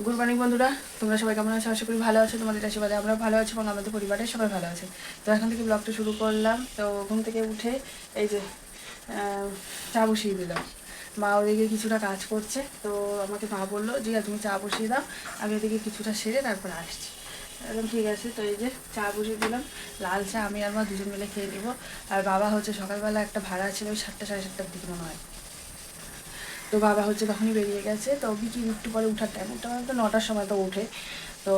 Good morning বন্ধুরা। তোমরা সবাই কেমন আছো? আশা করি ভালো আছো। তোমাদের আশীর্বাদে আমরা ভালো আছি এবং আমাদের পরিবারের সবাই ভালো আছে। তো এখন থেকে ব্লগটা শুরু করলাম। তো ঘুম থেকে উঠে এই যে চা বসিয়ে দিলাম। মা ওদিকে কিছুটা কাজ করছে। তো আমাকে মা বলল যে তুমি চা বসিয়ে দাও। আমি ওদিকে কিছুটা সেরে তারপর আসছি। একদম ঠিক আছে। তো এই যে চা বসিয়ে দিলাম। লাল চা আমি আর মা দুজন মিলে খেয়ে নেব। আর বাবা হচ্ছে সকালবেলা একটা ভাড়া ছিল ওই সাতটা, সাড়ে সাতটার দিকে মনে হয়। তো বাবা হচ্ছে তখনই বেরিয়ে গেছে। তো বিকি একটু পরে উঠার টাইম ওটা তো নটার সময় তো ওঠে। তো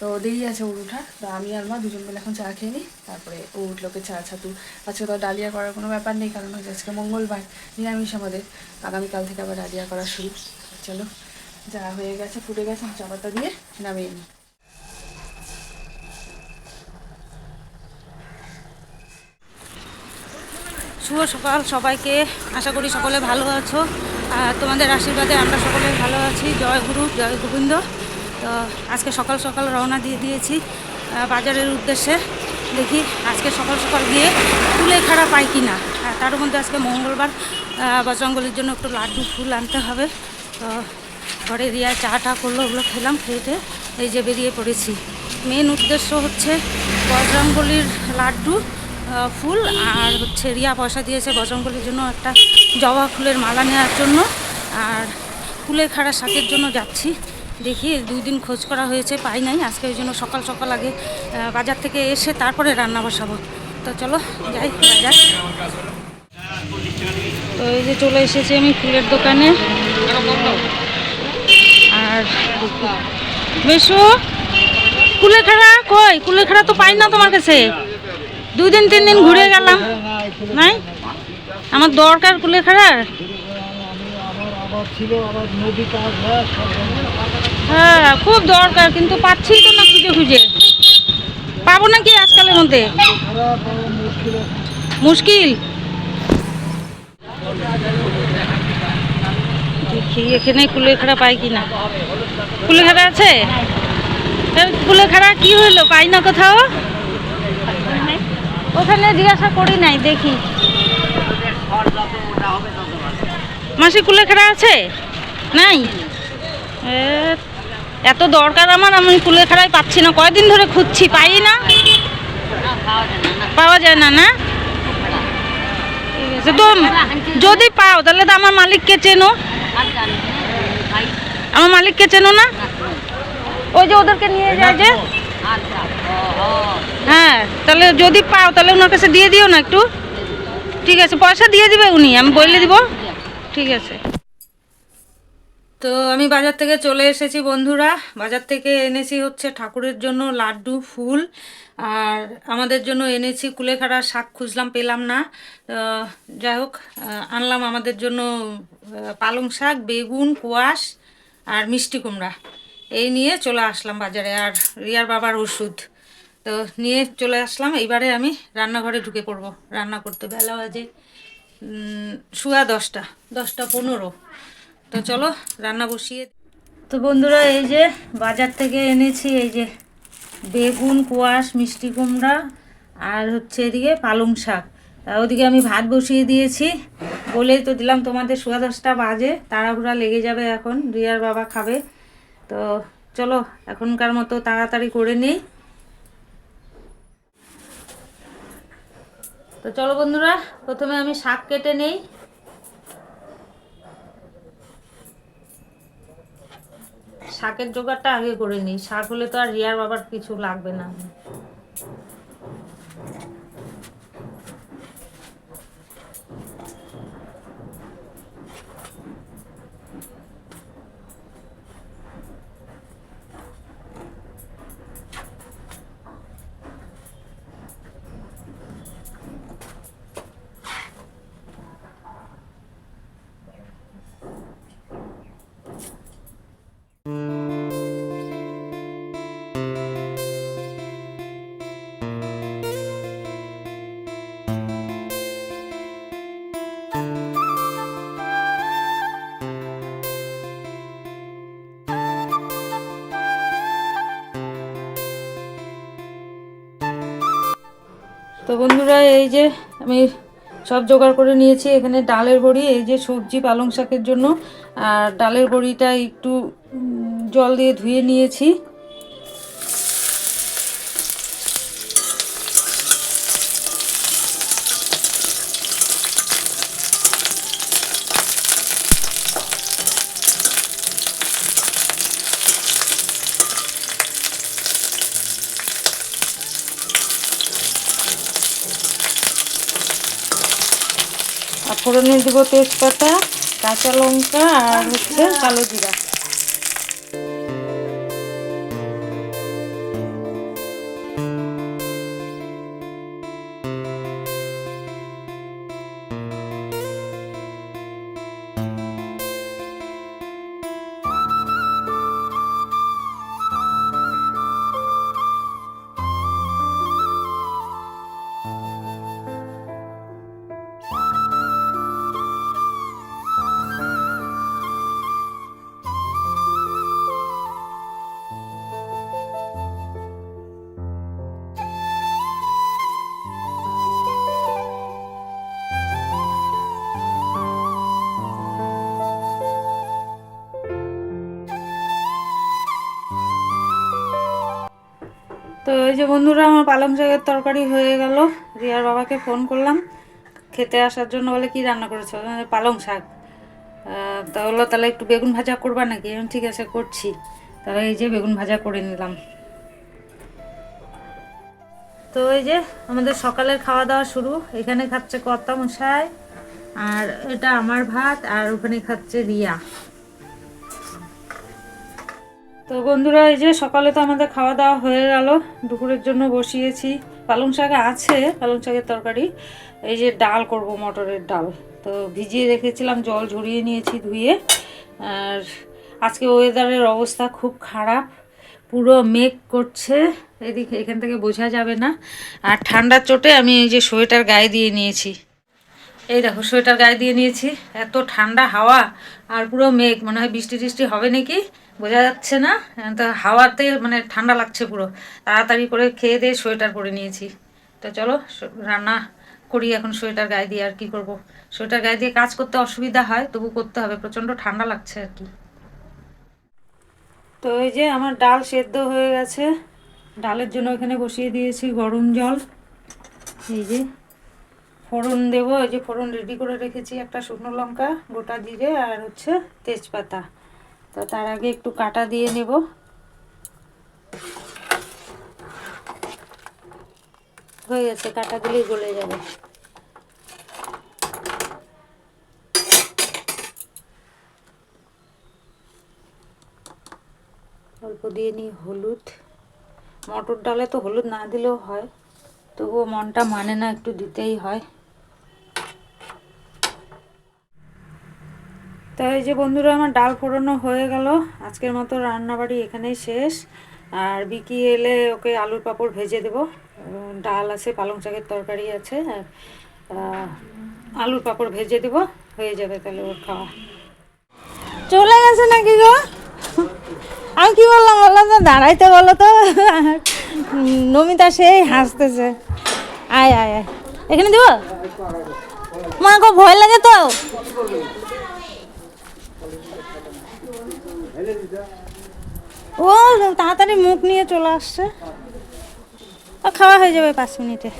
তো দেরি আছে ওর উঠার। তো আমি আর মা দুজন মিলে এখন চা খেয়ে নিই। তারপরে ও উঠলোকে চা ছাতু আজকে তো ডালিয়া করার কোনো ব্যাপার নেই, কারণ হচ্ছে আজকে মঙ্গলবার। নিরামিষ আমাদের। আগামীকাল থেকে আবার ডালিয়া করা শুরু। চলো, যা হয়ে গেছে, ফুটে গেছে চাপাতা দিয়ে নামিয়ে নিই। শুভ সকাল সবাইকে। আশা করি সকলে ভালো আছো। আর তোমাদের আশীর্বাদে আমরা সকলে ভালো আছি। জয় গুরু, জয় গোবিন্দ। তো আজকে সকাল সকাল রওনা দিয়ে দিয়েছি বাজারের উদ্দেশ্যে। দেখি আজকে সকাল সকাল গিয়ে ফুলে খাড়া পাই কি না তার মধ্যে আজকে মঙ্গলবার বজরঙ্গলির জন্য একটু লাড্ডু ফুল আনতে হবে। তো ঘরে রিয়া চা টা করল, ওগুলো খেলাম খেয়ে এই যে বেরিয়ে পড়েছি। মেন উদ্দেশ্য হচ্ছে বজরঙ্গলির লাড্ডু। ফুল আর হচ্ছে রিয়া পয়সা দিয়েছে বজরঙ্গলির জন্য একটা জবা ফুলের মালা নেওয়ার জন্য। আর ফুলের খাড়া শাকের জন্য যাচ্ছি। দেখি দুই দিন খোঁজ করা হয়েছে, পাই নাই। আজকে ওই জন্য সকাল সকাল আগে বাজার থেকে এসে তারপরে রান্না বসাবো। তো চলো, যাই, বাজার। তো এই যে চলে এসেছি আমি ফুলের দোকানে। আর বেশু কুলেখাড়া কই? কুলেখাড়া তো পাই না তোমার কাছে। দুই দিন তিন দিন ঘুরে গেলাম। নাই? আমার দরকার কুলেখাড়ার হ্যাঁ খুব দরকার, কিন্তু পাচ্ছি তো না খুঁজে খুঁজে। পাবো নাকি আজকালের মধ্যে? মুশকিল। দেখি, এখানে কুলেখাড়া পাই কি কিনা কুলেখাড়া আছে? কুলেখাড়া কি হলো? পাই না কোথাও? ওখানে জিজ্ঞাসা করি নাই, দেখি। মাসি কুলেখাড়া আছে? নাই? এত দরকার আমার, আমি কুলেখাড়াই পাচ্ছি না। কয়দিন ধরে খুঁজছি, পাই না? পাওয়া যায় না না? তো যদি পাও, তাহলে তো আমার মালিককে চেনো। আমার মালিককে চেনো না? ওই যে ওদেরকে নিয়ে যায় যে। হ্যাঁ তাহলে যদি পাও, তাহলে ওনার কাছে দিয়ে দিও না একটু। ঠিক আছে, পয়সা দিয়ে দিবে উনি, আমি বলে দিব। ঠিক আছে। তো আমি বাজার থেকে চলে এসেছি বন্ধুরা। বাজার থেকে এনেছি হচ্ছে ঠাকুরের জন্য লাড্ডু, ফুল। আর আমাদের জন্য এনেছি কুলেখাড়া শাক, খুঁজলাম, পেলাম না। যাই হোক আনলাম আমাদের জন্য পালং শাক, বেগুন, কোয়াশ আর মিষ্টি কুমড়া। এই নিয়ে চলে আসলাম বাজারে। আর রিয়ার বাবার ওষুধ। তো নিয়ে চলে আসলাম। এইবারে আমি রান্নাঘরে ঢুকে পড়ব। রান্না করতে বেলা বাজে শুয়া দশটা দশটা পনেরো। তো চলো, রান্না বসিয়ে তো বন্ধুরা, এই যে বাজার থেকে এনেছি এই যে বেগুন, কোয়াশ, মিষ্টি কুমড়া আর হচ্ছে এদিকে পালং শাক। ওদিকে আমি ভাত বসিয়ে দিয়েছি। বলেই তো দিলাম তোমাদের সোয়া দশটা বাজে, তাড়াহুড়া লেগে যাবে এখন, রিয়ার বাবা খাবে। তো চলো, এখনকার মতো তাড়াতাড়ি করে নিই। তো চলো বন্ধুরা, প্রথমে আমি শাক কেটে নেই। শাকের জোগাড়টা আগে করে নিই। শাক হলে তো আর রিয়ার বাবার কিছু লাগবে না। বন্ধুরা, এই যে আমি সব জোগাড় করে নিয়েছি। এখানে ডালের বড়ি, এই যে সবজি পালং শাকের জন্য। আর ডালের বড়িটা একটু জল দিয়ে ধুয়ে নিয়েছি আর ফোড়নে দেবো তেজপাতা কাঁচা লঙ্কা আর হচ্ছে কালো জিরা। তো এই যে বন্ধুরা, আমার পালং শাকের তরকারি হয়ে গেল। রিয়ার বাবাকে ফোন করলাম, খেতে আসার জন্য বলে, কি রান্না করেছ? পালং শাক। তা বলল, তাহলে একটু বেগুন ভাজা করবা নাকি? আমি ঠিক আছে, করছি। তাহলে এই যে বেগুন ভাজা করে নিলাম। তো এই যে আমাদের সকালের খাওয়া দাওয়া শুরু। এখানে খাচ্ছে কর্তা মশাই, আর এটা আমার ভাত, আর ওখানে খাচ্ছে রিয়া। তো বন্ধুরা, এই যে সকালে তো আমাদের খাওয়া দাওয়া হয়ে গেল, দুপুরের জন্য বসিয়েছি। পালং শাক আছে, পালং শাকের তরকারি। এই যে ডাল করব, মটরের ডাল। তো ভিজিয়ে রেখেছিলাম, জল ঝরিয়ে নিয়েছি ধুয়ে। আর আজকে ওয়েদারের অবস্থা খুব খারাপ, পুরো মেঘ করছে, এদিকে এখান থেকে বোঝা যাবে না। আর ঠান্ডার চোটে আমি এই যে সোয়েটার গায়ে দিয়ে নিয়েছি। এই দেখো, সোয়েটার গায়ে দিয়ে নিয়েছি, এত ঠান্ডা হাওয়া, আর পুরো মেঘ, মনে হয় বৃষ্টি টিষ্টি হবে নাকি? বোঝা যাচ্ছে না? তো হাওয়াতে মানে ঠান্ডা লাগছে পুরো। তাড়াতাড়ি করে খেয়ে দিয়ে সোয়েটার পরে নিয়েছি। তো চলো রান্না করি এখন সোয়েটার গায়ে দিয়ে, আর কি করব? সোয়েটার গায়ে দিয়ে কাজ করতে অসুবিধা হয়, তবু করতে হবে। প্রচণ্ড ঠান্ডা লাগছে আর কি। তো এই যে আমার ডাল সেদ্ধ হয়ে গেছে। ডালের জন্য এখানে বসিয়ে দিয়েছি গরম জল। এই যে ফোড়ন দেবো। এই যে ফোড়ন রেডি করে রেখেছি। একটা শুকনো লঙ্কা, গোটা জিরে, আর হচ্ছে তেজপাতা। তো তার আগে একটু কাটা দিয়ে নেব। হয়ে গেছে, কাটা দিলেই গলে যাবে। অল্প দিয়ে নিই হলুদ। মটর ডালে তো হলুদ না দিলেও হয়, তবুও মনটা মানে না, একটু দিতেই হয়। তো এই যে বন্ধুরা, আমার ডাল ফোড়ানো হয়ে গেল। আজকের মতো রান্নাবাড়ি এখানেই শেষ। আর বিকি এলে ওকে আলুর পাঁপড় ভেজে দেবো। ডাল আছে, পালং শাকের তরকারি আছে, আর আলুর পাঁপড় ভেজে দেবো। হয়ে যাবে তাহলে ওর খাওয়া। চলে গেছে নাকি গো? আমি কি বললাম? বললাম তো দাঁড়াইতে বলো তো। নমিতা সেই হাসতেছে। আয় আয় আয়। এখানে দিব? মা গো ভয় লাগে তো? ও, তাড়াতাড়ি মুখ নিয়ে চলে আসছে। খাওয়া হয়ে যাবে পাঁচ মিনিটে।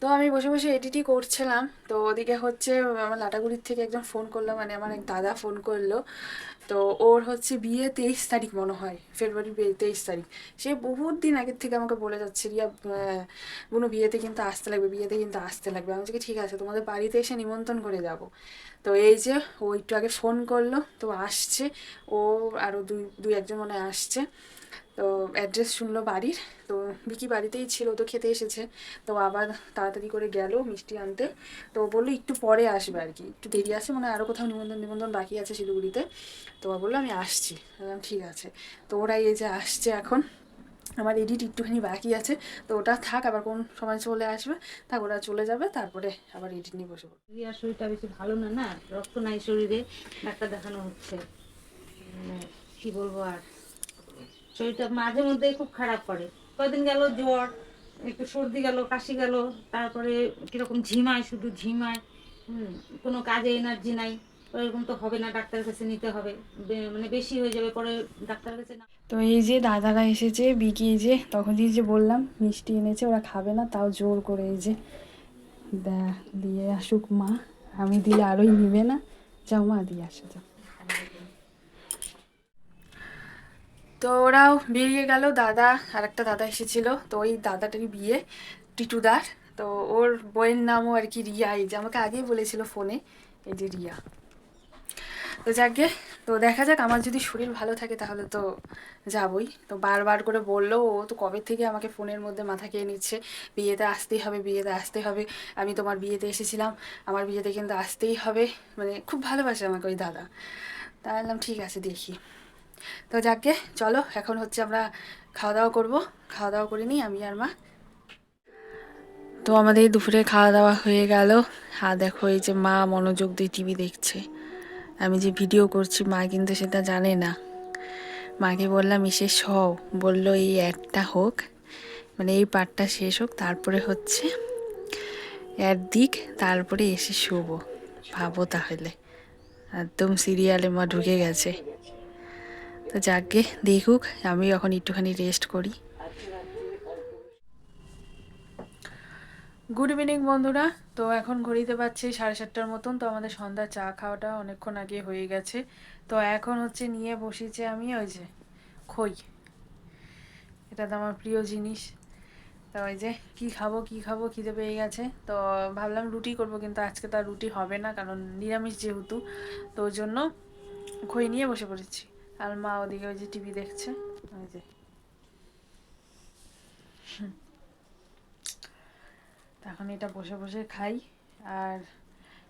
তো আমি বসে বসে এডিটি করছিলাম। তো ওদিকে হচ্ছে, আমার লাটাগুড়ির থেকে একজন ফোন করল মানে আমার এক দাদা ফোন করল। তো ওর হচ্ছে বিয়ে তেইশ তারিখ মনে হয় ফেব্রুয়ারি তেইশ তারিখ। সে বহুত দিন আগের থেকে আমাকে বলে যাচ্ছে রিয়া আহ, বিয়েতে কিন্তু আসতে লাগবে বিয়েতে কিন্তু আসতে লাগবে। আমি বলছি ঠিক আছে তোমাদের বাড়িতে এসে নিমন্ত্রণ করে যাব। তো এই যে ও একটু আগে ফোন করল তো আসছে। ও আরও দুই দুই একজন মনে আসছে। তো অ্যাড্রেস শুনলো বাড়ির, তো বিকি বাড়িতেই ছিল তো খেতে এসেছে। তো আবার তাড়াতাড়ি করে গেল মিষ্টি আনতে। তো বলল একটু পরে আসবে আর কি, একটু দেরি আছে মানে আরও কোথাও নিমন্ত্রণ নিমন্ত্রণ বাকি আছে শিলিগুড়িতে। তো বলল আমি আসছি ঠিক আছে। তো ওরাই এই যে আসছে এখন, আমার এডিট একটুখানি বাকি আছে। তো ওটা থাক, আবার কোন সময় চলে আসবে, থাক ওরা চলে যাবে, তারপরে আবার এডিট নিয়ে বসে পড়ব। রিয়ার শরীরটা বেশি ভালো না না? রক্ত নাই শরীরে, ডাক্তার দেখানো হচ্ছে। মানে কি বলব আর? শরীরটা মাঝে মধ্যে খুব খারাপ করে। কদিন গেল জ্বর, একটু সর্দি গেল, কাশি গেল, তারপরে কীরকম ঝিমায়, শুধু ঝিমায় কোনো কাজে এনার্জি নাই এরকম তো হবে না ডাক্তারের কাছে নিতে হবে মানে বেশি হয়ে যাবে, পরে ডাক্তারের কাছে না। তো এই যে দাদারা এসেছে, বিকি এই যে, তখন যে বললাম, মিষ্টি এনেছে, ওরা খাবে না, তাও জোর করে এই যে দিয়ে আসুক মা, আমি দিলে আরোই নিবে না। যাও মা, দিয়ে আসা, যাও। তো ওরাও বেরিয়ে গেল, দাদা আর একটা দাদা এসেছিল, তো ওই দাদাটারই বিয়ে, টিটুদার। তো ওর বইয়ের নামও আর কি রিয়া, এই যে আমাকে আগেই বলেছিল ফোনে, এই যে রিয়া। তো যাকে তো দেখা যাক, আমার যদি শরীর ভালো থাকে তাহলে তো যাবই। তো বারবার করে বলল, ও তো কবে থেকে আমাকে ফোনের মধ্যে মাথা খেয়ে নিচ্ছে? বিয়েতে আসতেই হবে, বিয়েতে আসতে হবে। আমি তোমার বিয়েতে এসেছিলাম, আমার বিয়েতে কিন্তু আসতেই হবে। মানে খুব ভালোবাসে আমাকে ওই দাদা। তা বললাম, ঠিক আছে, দেখি। তো যাকে চলো, এখন হচ্ছে আমরা খাওয়া দাওয়া করব। খাওয়া দাওয়া করে নিই আমি আর মা। তো আমাদের দুপুরে খাওয়া দাওয়া হয়ে গেল। আর দেখো এই যে মা মনোযোগ দিয়ে টিভি দেখছে। আমি যে ভিডিও করছি, মা কিন্তু সেটা জানে না। মাকে বললাম এসে সব বলল, এই অ্যাডটা হোক। মানে এই পার্টটা শেষ হোক, তারপরে হচ্ছে অ্যাড দিক, তারপরে এসে শুভ ভাবো তাহলে। একদম সিরিয়ালে মা ঢুকে গেছে। তো যাকে দেখুক, আমি এখন একটুখানি রেস্ট করি। গুড ইভিনিং বন্ধুরা। তো এখন ঘড়িতে পাচ্ছি সাড়ে সাতটার মতন, তো আমাদের সন্ধ্যা চা খাওয়াটা অনেকক্ষণ আগে হয়ে গেছে। তো এখন হচ্ছে নিয়ে বসেছে আমি ওই যে খই। এটা তো আমার প্রিয় জিনিস। তো ওই যে কি খাব কি খাব, খিদে পেয়ে গেছে। তো ভাবলাম রুটি করব, কিন্তু আজকে তো আর রুটি হবে না, কারণ নিরামিষ যেহেতু, তো ওই জন্য খই নিয়ে বসে পড়েছি। আর মা ওদিকে ওই যে টিভি দেখছে। ওই যে। তো এখন এটা বসে বসে খাই। আর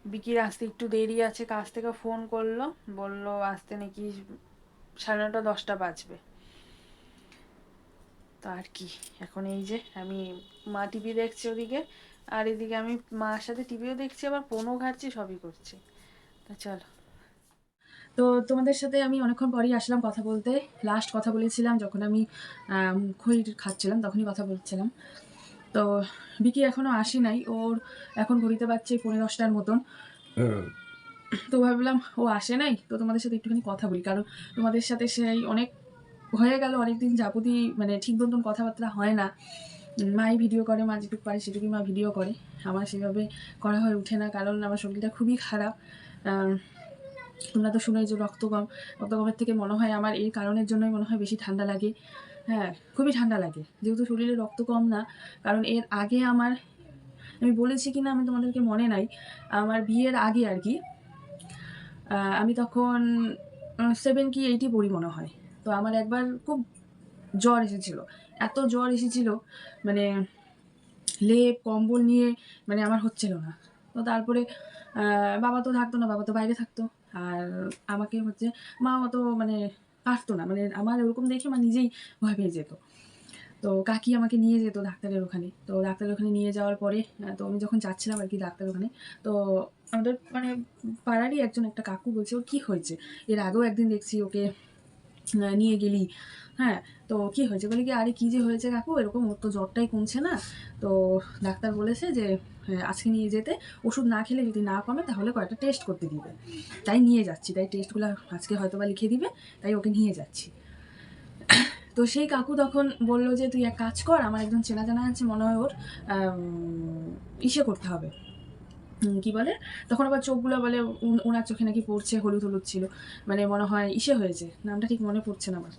বিকির আসতে একটু দেরি আছে, কাজ থেকে ফোন করল। বলল, আসতে নাকি সাড়ে নটা, দশটা বাজবে। তো আর কি, এখন এই যে আমি মা টিভি দেখছি ওদিকে, আর এদিকে আমি মার সাথে টিভিও দেখছি, আবার ফোনও ঘাটছি, সবই করছি। তা চলো। তো তোমাদের সাথে আমি অনেকক্ষণ পরেই আসলাম কথা বলতে। লাস্ট কথা বলেছিলাম যখন আমি আম, খাচ্ছিলাম তখনই কথা বলছিলাম। তো বিকি এখনও আসি নাই ওর এখন ঘড়িতে পাচ্ছে পনেরো দশটার মতন। তো ভাবলাম ও আসে নাই তো তোমাদের সাথে একটুখানি কথা বলি। কারণ তোমাদের সাথে সেই অনেক হয়ে গেল অনেকদিন যাবতই মানে ঠিক মতন কথাবার্তা হয় না। মাই ভিডিও করে মা যেটুকু পারে সেটুকুই মা ভিডিও করে। আমার সেভাবে করা হয়ে ওঠে না কারণ আমার শরীরটা খুবই খারাপ। তোমরা তো শুনেই যে রক্ত কম রক্ত কমের থেকে মনে হয় আমার এই কারণের জন্যই মনে হয় বেশি ঠান্ডা লাগে। হ্যাঁ খুবই ঠান্ডা লাগে। যেহেতু শরীরে রক্ত কম না, কারণ এর আগে আমার, আমি বলেছি কি না আমি তোমাদেরকে মনে নাই, আমার বিয়ের আগে আর কি আমি তখন সেভেন কি এইটি পড়ি মনে হয়। তো আমার একবার খুব জ্বর এসেছিল। এত জ্বর এসেছিল মানে লেপ, কম্বল নিয়ে মানে আমার হচ্ছিল না। তো তারপরে বাবা তো থাকতো না, বাবা তো বাইরে থাকতো। আর আমাকে হচ্ছে মা অত মানে পারতো না। মানে আমার ওরকম দেখে মা নিজেই ভয় পেয়ে যেত। তো কাকি আমাকে নিয়ে যেত ডাক্তারের ওখানে। তো ডাক্তারের ওখানে নিয়ে যাওয়ার পরে তো আমি যখন যাচ্ছিলাম আর কি ডাক্তার ওখানে, তো আমাদের মানে পাড়ারই একজন একটা কাকু বলছে, ওর কী হয়েছে? এর আগেও একদিন দেখছি ওকে নিয়ে গেলি। হ্যাঁ তো কি হয়েছে? বলে কি আরে কী যে হয়েছে কাকু? এরকম ওর তো জ্বরটাই কমছে না। তো ডাক্তার বলেছে যে হ্যাঁ, আজকে নিয়ে যেতে। ওষুধ না খেলে যদি না কমে তাহলে কয়েকটা টেস্ট করতে দিবে। তাই নিয়ে যাচ্ছি। তাই টেস্টগুলো আজকে হয়তো বা লিখে দিবে তাই ওকে নিয়ে যাচ্ছি। তো সেই কাকু তখন বলল যে তুই এক কাজ কর আমার একজন চেনা জানা আছে মনে হয় ওর ইসে করতে হবে। কি বলে? তখন আবার চোখগুলো বলে ওনার চোখে নাকি পড়ছে, হলুদ হলুদ ছিল। মানে মনে হয় ইসে হয়েছে। নামটা ঠিক মনে পড়ছে না আমার।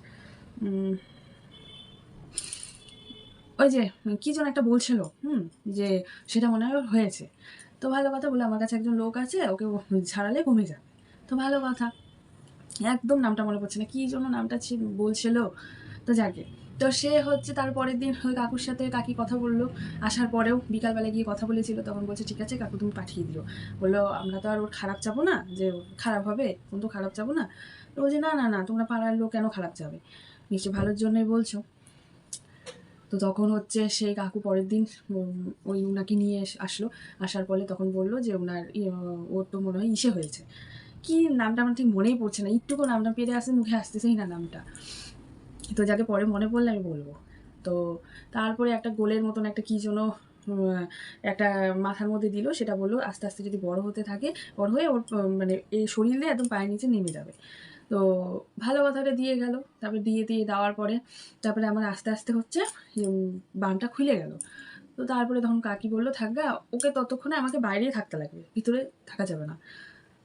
ওই যে কি যেন একটা বলছিল, হুম, যে সেটা মনে হয় হয়েছে। তো ভালো কথা বলে, আমার কাছে একজন লোক আছে, ওকে ছাড়ালে কমে যাবে। তো ভালো কথা। একদম নামটা মনে পড়ছে না। কি জন্য নামটা ছিল বলছিল, তো যাকে তো সে হচ্ছে তার পরের দিন ওই কাকুর সাথে কাকি কথা বলল। আসার পরেও বিকালবেলা গিয়ে কথা বলেছিল, তখন বলছে, ঠিক আছে কাকু, তুমি পাঠিয়ে দিও। বলল, আমরা তো আর ওর খারাপ যাব না, যে খারাপ হবে কোন তো খারাপ যাব না। তো বলছে, না না না, তোমরা পাড়ার লোক কেন খারাপ যাবে নিশ্চয় ভালোর জন্যই বলছো। তো তখন হচ্ছে সেই কাকু পরের দিন ওই উনাকে নিয়ে আসলো। আসার পরে তখন বলল যে ওনার ওর তো মনে হয় ইসে হয়েছে। কি নামটা আমার ঠিক মনেই পড়ছে না, একটুকু নামটা পেরে আসে, মুখে আসতেছেই না নামটা। তো যাকে পরে মনে পড়লে আমি বলব। তো তারপরে একটা গোলের মতন একটা কী যেন একটা মাথার মধ্যে দিল, সেটা বলল, আস্তে আস্তে যদি বড় হতে থাকে, বড় হয়ে ওর মানে এই শরীরে একদম পায়ের নিচে নেমে যাবে। তো ভালো কথাটা দিয়ে গেল। তারপরে দিয়ে দিয়ে দেওয়ার পরে তারপরে আমার আস্তে আস্তে হচ্ছে বানটা খুলে গেল। তো তারপরে তখন কাকি বলল থাকগা ওকে ততক্ষণে আমাকে বাইরেই থাকতে লাগবে, ভিতরে থাকা যাবে না।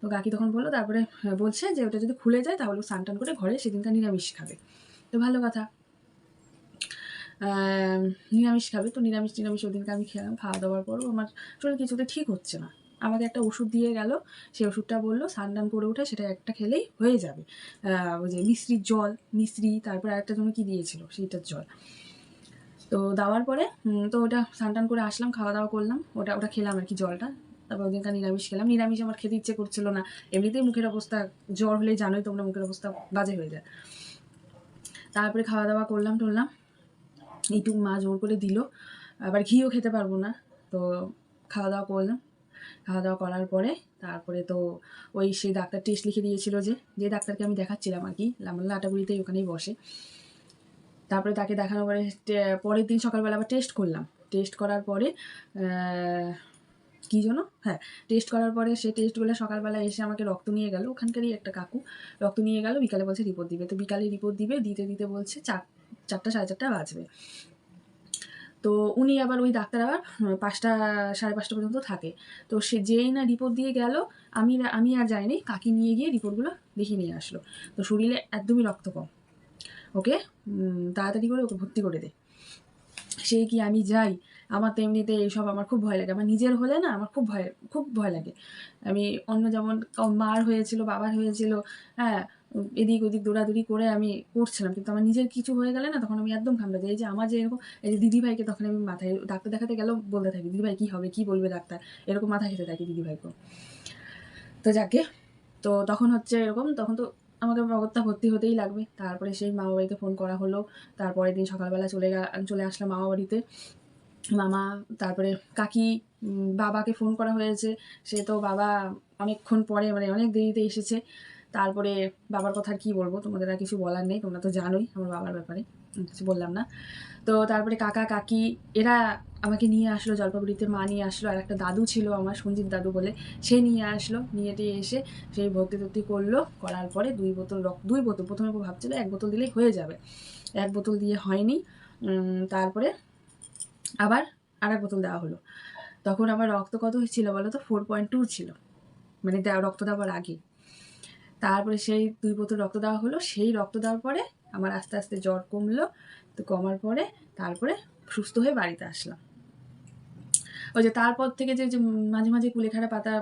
তো কাকি তখন বলল, তারপরে বলছে যে, ওটা যদি খুলে যায়, তাহলে স্নান টান করে ঘরে সেদিনটা নিরামিষ খাবে। তো ভালো কথা। নিরামিষ খাবে তো, নিরামিষ নিরামিষ ওদিনকে আমি খেলাম খাওয়া দাওয়ার পরও আমার শরীর কিছুতে ঠিক হচ্ছে না। আমাকে একটা ওষুধ দিয়ে গেল, সেই ওষুধটা বলল, স্নান করে উঠে সেটা একটা খেলেই হয়ে যাবে। ওই যে মিশ্রির জল, মিশ্রি, তারপর আরেকটা জন্য কি দিয়েছিল, সেইটার জল। তো দেওয়ার পরে তো ওটা স্নান টান করে আসলাম খাওয়া দাওয়া করলাম, ওটা ওটা খেলাম আর কি জলটা। তারপর ওদিনকার নিরামিষ খেলাম। নিরামিষ আমার খেতে ইচ্ছে করছিল না। এমনিতেই মুখের অবস্থা জ্বর হলেই জানোই তোমরা মুখের অবস্থা বাজে হয়ে যায়। তারপরে খাওয়া দাওয়া করলাম টরলাম এইটুকু মা জোর করে দিল। আবার ঘিও খেতে পারব না, তো খাওয়া দাওয়া করলাম। খাওয়া দাওয়া করার পরে তারপরে তো ওই সেই ডাক্তার টেস্ট লিখে দিয়েছিল যে যে ডাক্তারকে আমি দেখাচ্ছিলাম আর কি লামাল্লা আটাগুড়িতেই ওখানেই বসে। তারপরে তাকে দেখানোর পরে পরের দিন সকালবেলা আবার টেস্ট করলাম। টেস্ট করার পরে কী জন্য হ্যাঁ টেস্ট করার পরে সে টেস্টগুলো সকালবেলা এসে আমাকে রক্ত নিয়ে গেল। ওখানকারই একটা কাকু রক্ত নিয়ে গেল, বিকালে বলছে রিপোর্ট দিবে। তো বিকালে রিপোর্ট দিবে, দিতে দিতে বলছে চার, চারটা, সাড়ে চারটা বাজবে। তো উনি আবার ওই ডাক্তার আবার পাঁচটা, সাড়ে পাঁচটা পর্যন্ত থাকে। তো সে যেই না রিপোর্ট দিয়ে গেল, আমি আমি আর যাইনি, কাকি নিয়ে গিয়ে রিপোর্টগুলো দেখিয়ে নিয়ে আসলো। তো শরীরে একদমই রক্ত কম। ওকে? তাড়াতাড়ি করে ওকে ভর্তি করে দে। সেই কি আমি যাই? আমার তো এমনিতে এইসব আমার খুব ভয় লাগে। আমার নিজের হলে না আমার খুব ভয় খুব ভয় লাগে। আমি অন্য যেমন মার হয়েছিল, বাবার হয়েছিল হ্যাঁ এদিক ওদিক দৌড়াদৌড়ি করে আমি করছিলাম। কিন্তু আমার নিজের কিছু হয়ে গেলে না তখন আমি একদম ঘামড়ে যাই। যে আমার যে এরকম, এই যে দিদিভাইকে তখন আমি মাথায়, ডাক্তার দেখাতে গেলেও বলতে থাকি দিদিভাই কী হবে? কী বলবে ডাক্তার? এরকম মাথা খেতে থাকি দিদিভাইকে তো যাকে, তো তখন হচ্ছে এরকম, তখন তো আমাকে অগত্যা ভর্তি হতেই লাগবে। তারপরে সেই মামা বাড়িতে ফোন করা হলো। তারপরের দিন সকালবেলা চলে চলে আসলাম মামা বাড়িতে মামা, তারপরে কাকি বাবাকে ফোন করা হয়েছে। সে তো বাবা অনেকক্ষণ পরে মানে অনেক দেরিতে এসেছে। তারপরে বাবার কথা কি বলব? তোমাদের আর কিছু বলার নেই, তোমরা তো জানোই আমার বাবার ব্যাপারে কিছু বললাম না। তো তারপরে কাকা, কাকি, এরা আমাকে নিয়ে আসলো, জলপাইগুড়িতে মা নিয়ে আসলো, আর একটা দাদু ছিল আমার, সঞ্জিত দাদু বলে। সে নিয়ে আসলো, নিয়ে টিয়ে এসে সেই ভর্তি টর্তি করল, করার পরে দুই বোতল রক্ত দুই বোতল, প্রথমে ভাবছিল এক বোতল দিলেই হয়ে যাবে। এক বোতল দিয়ে হয়নি তারপরে আবার আর এক বোতল দেওয়া হলো। তখন আমার রক্ত কত হয়েছিল বলো তো? ফোর পয়েন্ট টু ছিল। মানে রক্ত দেওয়ার আগে। তারপরে সেই দুই বোতল রক্ত দেওয়া হলো। সেই রক্ত দেওয়ার পরে আমার আস্তে আস্তে জ্বর কমলো। তো কমার পরে তারপরে সুস্থ হয়ে বাড়িতে আসলাম। ওই যে তারপর থেকে যে মাঝে মাঝে কুলেখাড়া পাতা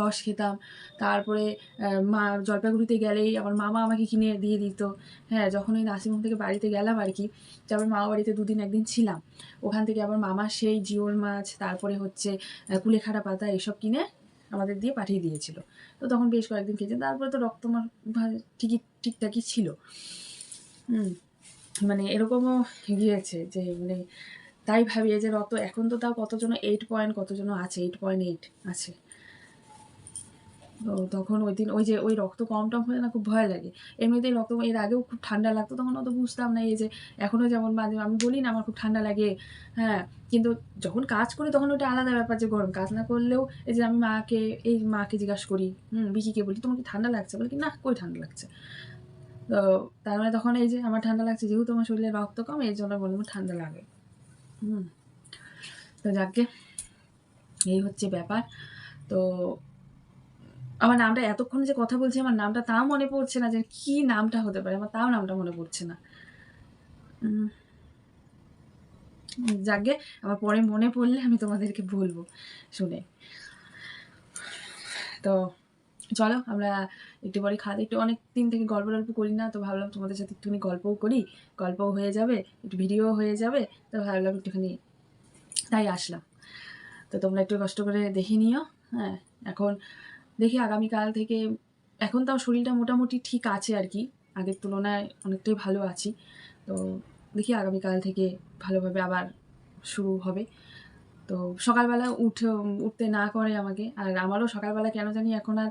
রস খেতাম। তারপরে মা জলপাইগুড়িতে গেলেই আমার মামা আমাকে কিনে দিয়ে দিত। হ্যাঁ যখন ওই নার্সিংহোম থেকে বাড়িতে গেলাম আর কি তারপর মামা বাড়িতে দুদিন একদিন ছিলাম। ওখান থেকে আবার মামা সেই জিওল মাছ, তারপরে হচ্ছে কুলেখাড়া পাতা এসব কিনে আমাদের দিয়ে পাঠিয়ে দিয়েছিল। তো তখন বেশ কয়েকদিন খেয়েছি। তারপরে তো রক্ত আমার ঠিকই, ঠিকঠাকই ছিল। মানে এরকমও গিয়েছে যে মানে তাই ভাবি যে রক্ত, এখন তো তাও কতজন এইট পয়েন্ট কতজন আছে এইট পয়েন্ট এইট আছে। তো তখন ওই দিন ওই যে ওই রক্ত কম টম হলে না খুব ভয় লাগে। এমনিতেই রক্ত এর আগেও খুব ঠান্ডা লাগতো, তখন অত বুঝতাম না এই যে এখনও যেমন মাঝে আমি বলি না আমার খুব ঠান্ডা লাগে হ্যাঁ। কিন্তু যখন কাজ করি তখন ওটা আলাদা ব্যাপার যে গরম। কাজ না করলেও এই যে আমি মাকে, এই মাকে জিজ্ঞাসা করি, হুম, বিকিকে বলি, তোমার কি ঠান্ডা লাগছে? বলে কি, না, কই ঠান্ডা লাগছে? তো তার মানে তখন এই যে আমার ঠান্ডা লাগছে, যেহেতু আমার শরীরে রক্ত কম, এই জন্য বললাম ঠান্ডা লাগে। হুম। তো যাকে এই হচ্ছে ব্যাপার। তো আমার নামটা এতক্ষণ যে কথা বলছি, আমার নামটা তাও মনে পড়ছে না যে কি নামটা হতে পারে, আমার তাও নামটা মনে পড়ছে না। যাকে আমার পরে মনে পড়লে আমি তোমাদেরকে বলব, শুনে। তো চলো, আমরা একটু পরে খাওয়া, একটু অনেক দিন থেকে গল্প টল্প করি না, তো ভাবলাম তোমাদের সাথে একটুখানি গল্পও করি, গল্পও হয়ে যাবে, একটু ভিডিও হয়ে যাবে, তো ভাবলাম একটুখানি তাই আসলাম। তো তোমরা একটু কষ্ট করে দেখে নিও হ্যাঁ এখন দেখি আগামীকাল থেকে, এখন তাও শরীরটা মোটামুটি ঠিক আছে আর কি আগের তুলনায় অনেকটাই ভালো আছি। তো দেখি আগামীকাল থেকে ভালোভাবে আবার শুরু হবে। তো সকালবেলা উঠে, উঠতে না করে আমাকে। আর আমারও সকালবেলা কেন জানি এখন আর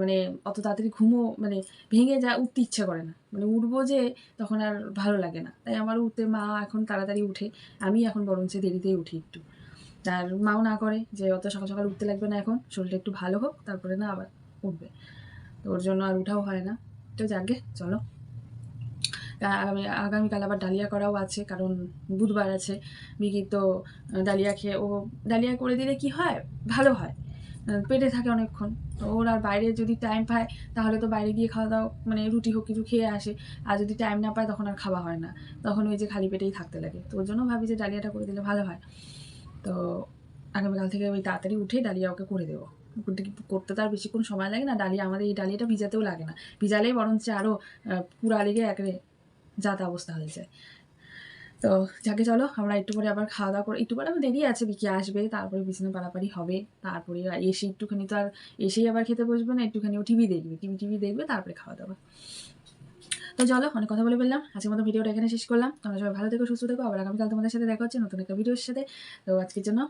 মানে অত তাড়াতাড়ি ঘুমো মানে ভেঙে যা, উঠতে ইচ্ছে করে না। মানে উঠবো যে তখন আর ভালো লাগে না। তাই আমারও উঠতে, মা এখন তাড়াতাড়ি উঠে। আমি এখন বরঞ্চ দেরিতেই উঠি একটু। আর মাও না করে, যে অত সকাল সকাল উঠতে লাগবে না এখন, শরীরটা একটু ভালো হোক, তারপরে না আবার উঠবে। তো ওর জন্য আর উঠাও হয় না। তো যাকে চলো। আগামীকাল আবার ডালিয়া করাও আছে, কারণ বুধবার আছে। বিকি তো ডালিয়া খেয়ে, ও ডালিয়া করে দিলে কি হয়? ভালো হয়। পেটে থাকে অনেকক্ষণ। তো ওর আর বাইরে যদি টাইম পায়, তাহলে তো বাইরে গিয়ে খাওয়া দাওয়া মানে রুটি হোক কিছু খেয়ে আসে। আর যদি টাইম না পায়, তখন আর খাওয়া হয় না। তখন ওই যে খালি পেটেই থাকতে লাগে। তো ওর জন্য ভাবি যে ডালিয়াটা করে দিলে ভালো হয়। তো আগামীকাল থেকে ওই তাড়াতাড়ি উঠে ডালিয়া ওকে করে দেবো। করতে করতে তো আর বেশিক্ষণ সময় লাগে না ডালিয়া আমাদের এই ডালিয়াটা ভিজাতেও লাগে না। ভিজালেই বরঞ্চ আরও পুরা লেগে একরে যাতা অবস্থা হয়ে যায়। তো যাকে চলো, আমরা একটু পরে আবার খাওয়া দাওয়া করে একটু পরে আবার দেরি আছে, বিকি আসবে, তারপরে বিছানা পাড়াপাড়ি হবে, তারপরে এসে একটুখানি তো আর এসেই আবার খেতে বসবে না একটুখানি ও টিভি দেখবে টিভি টিভি দেখবে, তারপরে খাওয়া দাওয়া। তো চলো, অনেক কথা বলে ফেললাম। আজকের মতো ভিডিওটা এখানে শেষ করলাম। তোমরা সবাই ভালো থেকো, সুস্থ থেকো। আবার আগামীকাল তোমাদের সাথে দেখা হচ্ছে নতুন একটা ভিডিওর সাথে। তো আজকের জন্য।